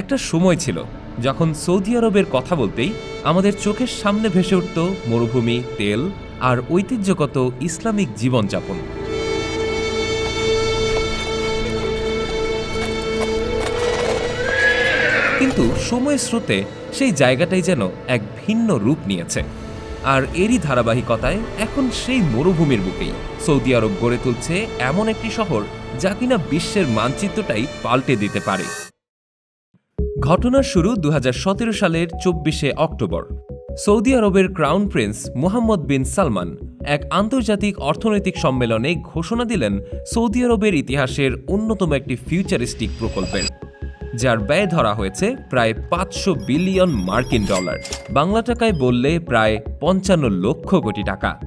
একটা সময় ছিল যখন সৌদি আরবের কথা বলতেই আমাদের চোখের সামনে ভেসে উঠত মরুভূমি, তেল আর ঐতিহ্যগত ইসলামিক জীবনযাপন। কিন্তু সময়ের স্রোতে সেই জায়গাটাই যেন এক ভিন্ন রূপ নিয়েছে। আর এরই ধারাবাহিকতায় এখন সেই মরুভূমির বুকেই সৌদি আরব গড়ে তুলছে এমন একটি শহর যা কিনা বিশ্বের মানচিত্রটাই পাল্টে দিতে পারে। ঘটনার শুরু দু হাজার সতেরো সালের চব্বিশে অক্টোবর। সৌদি আরবের crown prince Mohammed bin Salman এক আন্তর্জাতিক অর্থনৈতিক সম্মেলনে ঘোষণা দিলেন সৌদি আরবের ইতিহাসের অন্যতম একটি ফিউচারিস্টিক প্রকল্পের, যার ব্যয় ধরা হয়েছে প্রায় পাঁচশো বিলিয়ন মার্কিন ডলার। বাংলা টাকায় বললে প্রায় পঞ্চান্ন লক্ষ কোটি টাকা।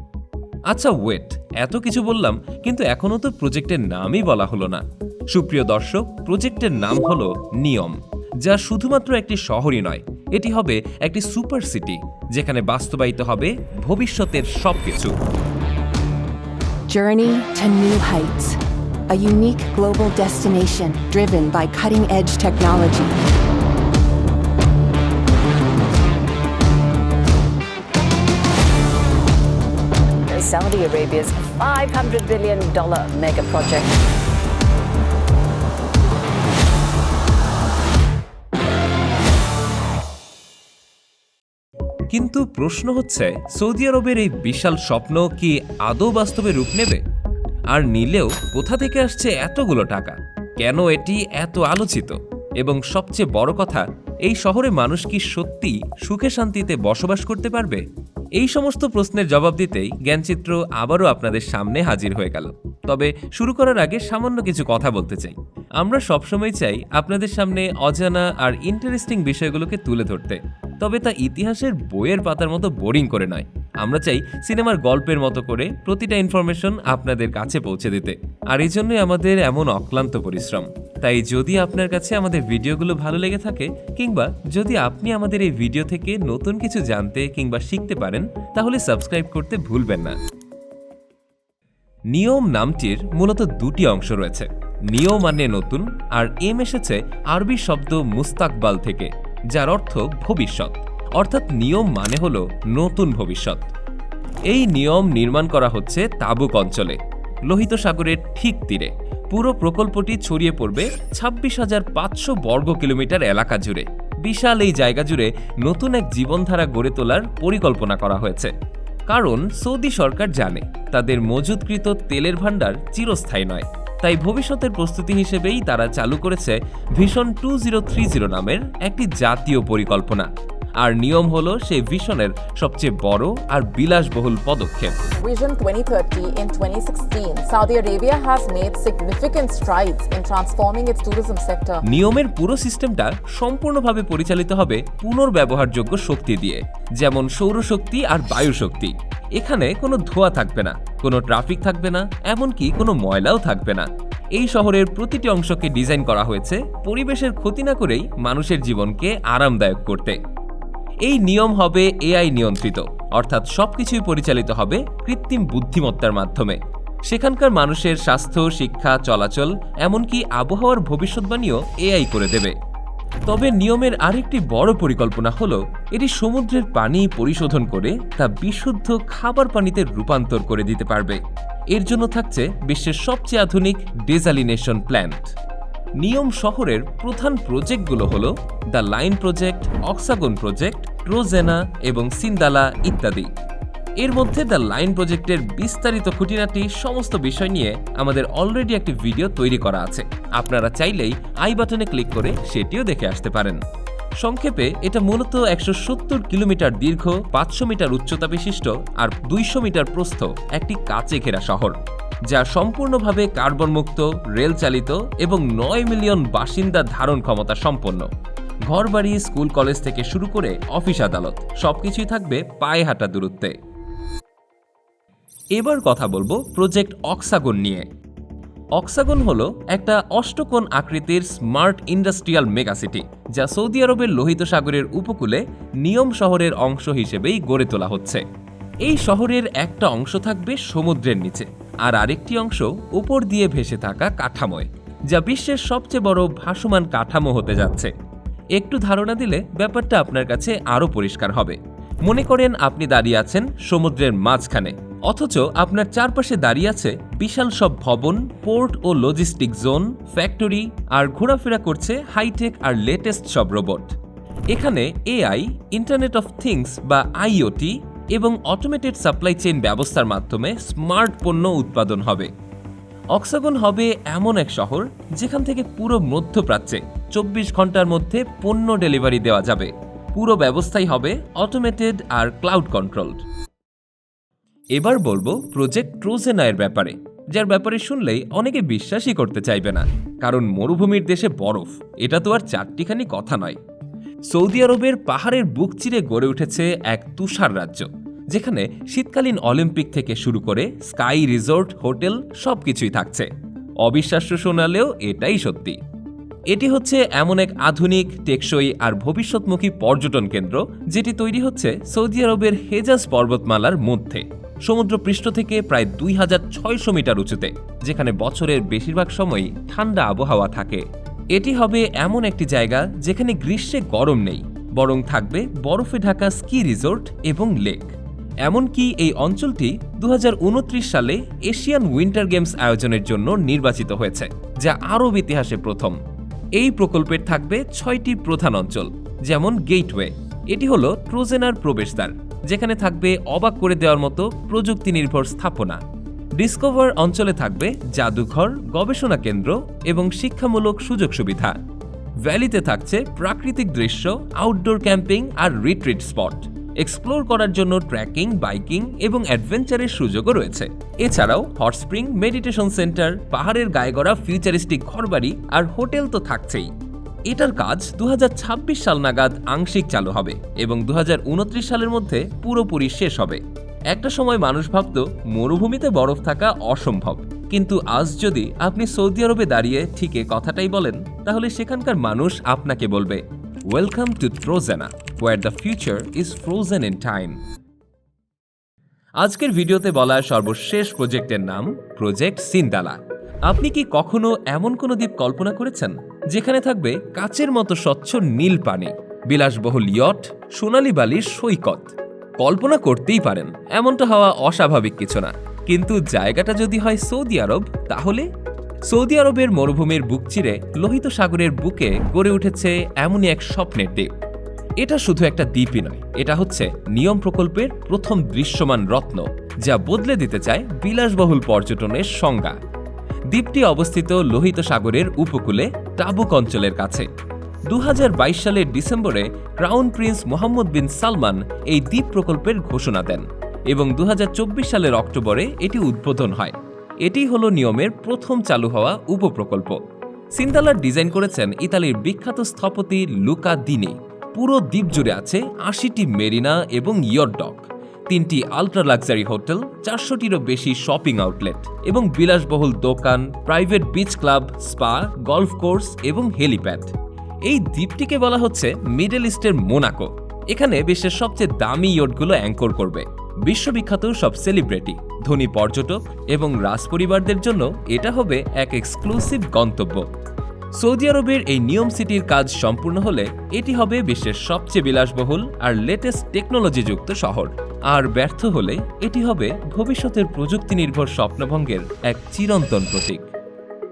আচ্ছা ওয়েট, এত কিছু বললাম, কিন্তু এখনও তো প্রজেক্টের নামই বলা হলো না। সুপ্রিয় দর্শক, প্রজেক্টের নাম হলো নিয়ম। যা শুধুমাত্র একটি শহরই নয় এটি হবে একটি সুপার সিটি যেখানে বাস্তবায়িত হবে ভবিষ্যতের সবকিছু। Journey to new heights global destination driven by cutting edge technology Saudi Arabia's $500 billion mega project. কিন্তু প্রশ্ন হচ্ছে, সৌদি আরবের এই বিশাল স্বপ্ন কি আদৌ বাস্তবে রূপ নেবে? আর নিলেও কোথা থেকে আসছে এতগুলো টাকা? কেন এটি এত আলোচিত? এবং সবচেয়ে বড় কথা, এই শহরে মানুষ কি সত্যি সুখে শান্তিতে বসবাস করতে পারবে? এই সমস্ত প্রশ্নের জবাব দিতেই জ্ঞানচিত্র আবারও আপনাদের সামনে হাজির হয়ে গেল। তবে শুরু করার আগে সামান্য কিছু কথা বলতে চাই। আমরা সবসময় চাই আপনাদের সামনে অজানা আর ইন্টারেস্টিং বিষয়গুলোকে তুলে ধরতে। তবে তা ইতিহাসের বইয়ের পাতার মতো বোরিং করে নয়। আমরা চাই সিনেমার গল্পের মতো করে প্রতিটা ইনফরমেশন আপনাদের কাছে পৌঁছে দিতে। আর এই জন্যই আমাদের এমন অক্লান্ত পরিশ্রম। তাই যদি আপনার কাছে আমাদের ভিডিওগুলো ভালো লেগে থাকে, কিংবা যদি আপনি আমাদের এই ভিডিও থেকে নতুন কিছু জানতে কিংবা শিখতে পারেন, তাহলে সাবস্ক্রাইব করতে ভুলবেন না। নিয়ম নামটির মূলত দুটি অংশ রয়েছে। নিয়ম মানে নতুন, আর এম এসেছে আরবি শব্দ মুস্তাকবাল থেকে। যার অর্থ ভবিষ্যৎ, অর্থাৎ নিয়ম মানে হল নতুন ভবিষ্যৎ। এই নিয়ম নির্মাণ করা হচ্ছে তাবুক অঞ্চলে, লোহিত সাগরের ঠিক তীরে। পুরো প্রকল্পটি ছড়িয়ে পড়বে ছাব্বিশ হাজার পাঁচশো বর্গ কিলোমিটার এলাকা জুড়ে। বিশাল এই জায়গা জুড়ে নতুন এক জীবনধারা গড়ে তোলার পরিকল্পনা করা হয়েছে। কারণ সৌদি সরকার জানে, তাদের মজুদকৃত তেলের ভাণ্ডার চিরস্থায়ী নয়। তাই ভবিষ্যতের প্রস্তুতি হিসেবেই তারা চালু করেছে vision two zero three zero নামের একটি জাতীয় পরিকল্পনা। আর নিয়ম হলো সেই ভিশনের সবচেয়ে বড় আর বিলাসবহুল পদক্ষেপ। Vision 2030 in 2016, Saudi Arabia has made significant strides in transforming its tourism sector. নিয়মের পুরো সিস্টেমটা সম্পূর্ণভাবে পরিচালিত হবে পুনর্ব্যবহারযোগ্য শক্তি দিয়ে যেমন সৌরশক্তি আর বায়ুশক্তি। এখানে কোনো ধোঁয়া থাকবে না। কোনো ট্রাফিক থাকবে না, এমনকি কোনো ময়লাও থাকবে না। এই শহরের প্রতিটি অংশকে ডিজাইন করা হয়েছে পরিবেশের ক্ষতি না করেই মানুষের জীবনকে আরামদায়ক করতে। এই নিয়ম হবে এআই নিয়ন্ত্রিত, অর্থাৎ সবকিছুই পরিচালিত হবে কৃত্রিম বুদ্ধিমত্তার মাধ্যমে। সেখানকার মানুষের স্বাস্থ্য, শিক্ষা, চলাচল, এমনকি আবহাওয়ার ভবিষ্যৎবাণীও এআই করে দেবে। তবে নিয়মের আরেকটি বড় পরিকল্পনা হলো এটি সমুদ্রের পানি পরিশোধন করে তা বিশুদ্ধ খাবার পানিতে রূপান্তর করে দিতে পারবে। এর জন্য থাকছে বিশ্বের সবচেয়ে আধুনিক ডেজালিনেশন প্ল্যান্ট। নিয়ম শহরের প্রধান প্রজেক্টগুলো হল the line project, Oxagon project Trojena এবং সিন্দালা ইত্যাদি। এর মধ্যে দ্য লাইন প্রজেক্টের বিস্তারিত খুঁটিনাটি সমস্ত বিষয় নিয়ে আমাদের অলরেডি একটি ভিডিও তৈরি করা আছে। আপনারা চাইলেই আই বাটনে ক্লিক করে সেটিও দেখে আসতে পারেন। সংক্ষেপে, এটা মূলত একশো সত্তর কিলোমিটার দীর্ঘ, পাঁচশো মিটার উচ্চতা বিশিষ্ট আর দুইশো মিটার প্রস্থ একটি কাচে ঘেরা শহর, যা সম্পূর্ণভাবে কার্বন মুক্ত, রেল চালিত এবং নয় মিলিয়ন বাসিন্দা ধারণ ক্ষমতা সম্পন্ন। ঘরবাড়ি, স্কুল, কলেজ থেকে শুরু করে অফিস আদালত, সবকিছুই থাকবে পায়ে হাঁটা দূরত্বে। এবার কথা বলব প্রজেক্ট অক্সাগন নিয়ে। অক্সাগন হলো একটা অষ্টকোণ আকৃতির স্মার্ট ইন্ডাস্ট্রিয়াল মেগাসিটি যা সৌদি আরবের লোহিত সাগরের উপকূলে নিয়ম শহরের অংশ হিসেবেই গড়ে তোলা হচ্ছে। এই শহরের একটা অংশ থাকবে সমুদ্রের নিচে, আর আরেকটি অংশ উপর দিয়ে ভেসে থাকা কাঠামোয়, যা বিশ্বের সবচেয়ে বড় ভাসমান কাঠামো হতে যাচ্ছে। একটু ধারণা দিলে ব্যাপারটা আপনার কাছে আরও পরিষ্কার হবে। মনে করেন আপনি দাঁড়িয়ে আছেন সমুদ্রের মাঝখানে। অথচ আপনার চারপাশে দাঁড়িয়ে আছে বিশাল সব ভবন, পোর্ট ও লজিস্টিক জোন ফ্যাক্টরি আর ঘোরাফেরা করছে হাইটেক আর লেটেস্ট সব রোবট এখানে এআই ইন্টারনেট অফ থিংস বা আইওটি এবং অটোমেটেড সাপ্লাই চেইন ব্যবস্থার মাধ্যমে স্মার্ট পণ্য উৎপাদন হবে। অক্সাগন হবে এমন এক শহর যেখান থেকে পুরো মধ্যপ্রাচ্যে চব্বিশ ঘণ্টার মধ্যে পণ্য ডেলিভারি দেওয়া যাবে। পুরো ব্যবস্থাই হবে অটোমেটেড আর ক্লাউড কন্ট্রোলড এবার বলব প্রজেক্ট ট্রোজেনায়ের ব্যাপারে, যার ব্যাপারে শুনলেই অনেকে বিশ্বাসই করতে চাইবে না, কারণ মরুভূমির দেশে বরফ, এটা তো আর চারটিখানি কথা নয়। সৌদি আরবের পাহাড়ের বুক চিরে গড়ে উঠেছে এক তুষার রাজ্য, যেখানে শীতকালীন অলিম্পিক থেকে শুরু করে স্কাই রিসোর্ট, হোটেল সবকিছুই থাকছে। অবিশ্বাস্য শোনালেও এটাই সত্যি। এটি হচ্ছে এমন এক আধুনিক, টেকসই আর ভবিষ্যৎমুখী পর্যটন কেন্দ্র, যেটি তৈরি হচ্ছে সৌদি আরবের হেজাজ পর্বতমালার মধ্যে। সমুদ্রপৃষ্ঠ থেকে প্রায় দুই হাজার ছয়শো মিটার উঁচুতে, যেখানে বছরের বেশিরভাগ সময়ই ঠান্ডা আবহাওয়া থাকে। এটি হবে এমন একটি জায়গা যেখানে গ্রীষ্মে গরম নেই, বরং থাকবে বরফে ঢাকা স্কি রিসোর্ট এবং লেক। এমনকি এই অঞ্চলটি দু হাজার উনত্রিশ সালে এশিয়ান উইন্টার গেমস আয়োজনের জন্য নির্বাচিত হয়েছে, যা আরব ইতিহাসে প্রথম। এই প্রকল্পের থাকবে ছয়টি প্রধান অঞ্চল, যেমন গেটওয়ে। এটি হলো ট্রোজেনার প্রবেশদ্বার। যেখানে থাকবে অবাক করে দেওয়ার মতো প্রযুক্তি নির্ভর স্থাপনা। ডিসকভার অঞ্চলে থাকবে জাদুঘর, গবেষণা কেন্দ্র এবং শিক্ষামূলক সুযোগ সুবিধা। ভ্যালিতে থাকছে প্রাকৃতিক দৃশ্য আউটডোর ক্যাম্পিং আর রিট্রিট স্পট এক্সপ্লোর করার জন্য ট্রেকিং বাইকিং এবং অ্যাডভেঞ্চারের সুযোগও রয়েছে। এছাড়াও হট স্প্রিং মেডিটেশন সেন্টার পাহাড়ের গায়ে গড়া ফিউচারিস্টিক ঘরবাড়ি আর হোটেল তো থাকছেই। এটার কাজ দু হাজার ছাব্বিশ সাল নাগাদ আংশিক চালু হবে এবং দু হাজার উনত্রিশ সালের মধ্যে পুরোপুরি শেষ হবে। একটা সময় মানুষ ভাবত, মরুভূমিতে বরফ থাকা অসম্ভব। কিন্তু আজ যদি আপনি সৌদি আরবে দাঁড়িয়ে ঠিক কথাটাই বলেন, তাহলে সেখানকার মানুষ আপনাকে বলবে welcome to Trojena where the future is frozen in time আজকের ভিডিওতে বলা সর্বশেষ প্রজেক্টের নাম প্রজেক্ট সিন্দালা আপনি কি কখনো এমন কোনো দ্বীপ কল্পনা করেছেন? যেখানে থাকবে কাচের মতো স্বচ্ছ নীল পানি, বিলাসবহুল ইয়ট, সোনালী বালির সৈকত। কল্পনা করতেই পারেন, এমনটা হওয়া অস্বাভাবিক কিছু না। কিন্তু জায়গাটা যদি হয় সৌদি আরব, তাহলে? সৌদি আরবের মরুভূমির বুক চিরে লোহিত সাগরের বুকে গড়ে উঠেছে এমনই এক স্বপ্নের দ্বীপ। এটা শুধু একটা দ্বীপই নয়, এটা হচ্ছে নিয়ম প্রকল্পের প্রথম দৃশ্যমান রত্ন, যা বদলে দিতে চায় বিলাসবহুল পর্যটনের সংজ্ঞা। দ্বীপটি অবস্থিত লোহিত সাগরের উপকূলে টাবুক অঞ্চলের কাছে। দু হাজার বাইশ সালের ডিসেম্বরে crown prince Mohammed bin Salman এই দ্বীপ প্রকল্পের ঘোষণা দেন এবং দু হাজার চব্বিশ সালের অক্টোবরে এটি উদ্বোধন হয়। এটি হলো নিয়মের প্রথম চালু হওয়া উপপ্রকল্প। সিন্দালার ডিজাইন করেছেন ইতালির বিখ্যাত স্থপতি লুকা দিনে। পুরো দ্বীপ জুড়ে আছে আশিটি মেরিনা এবং ইয়রডক। তিনটি আলট্রা লাক্সারি হোটেল চারশোটিরও বেশি শপিং আউটলেট এবং বিলাসবহুল দোকান private beach club spa golf course এবং হেলিপ্যাড এই দ্বীপটিকে বলা হচ্ছে মিডল ইস্টের মোনাকো এখানে বিশ্বের সবচেয়ে দামি ইয়টগুলো অ্যাঙ্কর করবে। বিশ্ববিখ্যাত সব সেলিব্রিটি ধনী পর্যটক এবং রাজপরিবারদের জন্য এটা হবে এক এক্সক্লুসিভ গন্তব্য। সৌদি আরবের এই নিয়ম সিটির কাজ সম্পূর্ণ হলে এটি হবে বিশ্বের সবচেয়ে বিলাসবহুল আর লেটেস্ট টেকনোলজিযুক্ত শহর। আর ব্যর্থ হলে এটি হবে ভবিষ্যতের প্রযুক্তি নির্ভর স্বপ্নভঙ্গের এক চিরন্তন প্রতীক।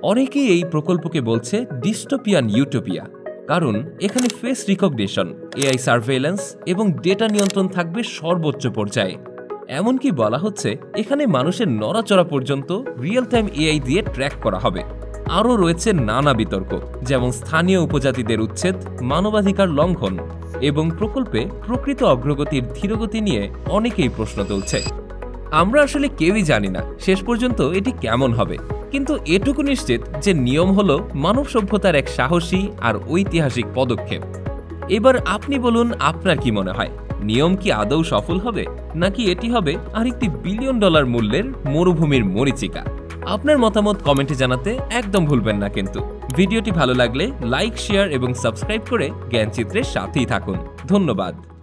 অনেকেই এই প্রকল্পকে বলছে ডিস্টোপিয়ান ইউটোপিয়া, কারণ এখানে ফেস রিকগনিশন, এআই সার্ভেলেন্স এবং ডেটা নিয়ন্ত্রণ থাকবে সর্বোচ্চ পর্যায়ে। এমনকি বলা হচ্ছে এখানে মানুষের নড়াচড়া পর্যন্ত রিয়েল টাইম এআই দিয়ে ট্র্যাক করা হবে। আরও রয়েছে নানা বিতর্ক, যেমন স্থানীয় উপজাতিদের উচ্ছেদ, মানবাধিকার লঙ্ঘন এবং প্রকল্পে প্রকৃত অগ্রগতির ধীরগতি নিয়ে অনেকেই প্রশ্ন তুলছে। আমরা আসলে কেউই জানি না শেষ পর্যন্ত এটি কেমন হবে। কিন্তু এটুকু নিশ্চিত যে নিয়ম হলো মানব সভ্যতার এক সাহসী আর ঐতিহাসিক পদক্ষেপ। এবার আপনি বলুন, আপনার কি মনে হয়? নিয়ম কি আদৌ সফল হবে? নাকি এটি হবে আরেকটি বিলিয়ন ডলার মূল্যের মরুভূমির মরিচিকা আপনার মতামত কমেন্টে জানাতে একদম ভুলবেন না কিন্তু। ভিডিওটি ভালো লাগলে লাইক, শেয়ার এবং সাবস্ক্রাইব করে জ্ঞানচিত্রের সাথেই থাকুন। ধন্যবাদ।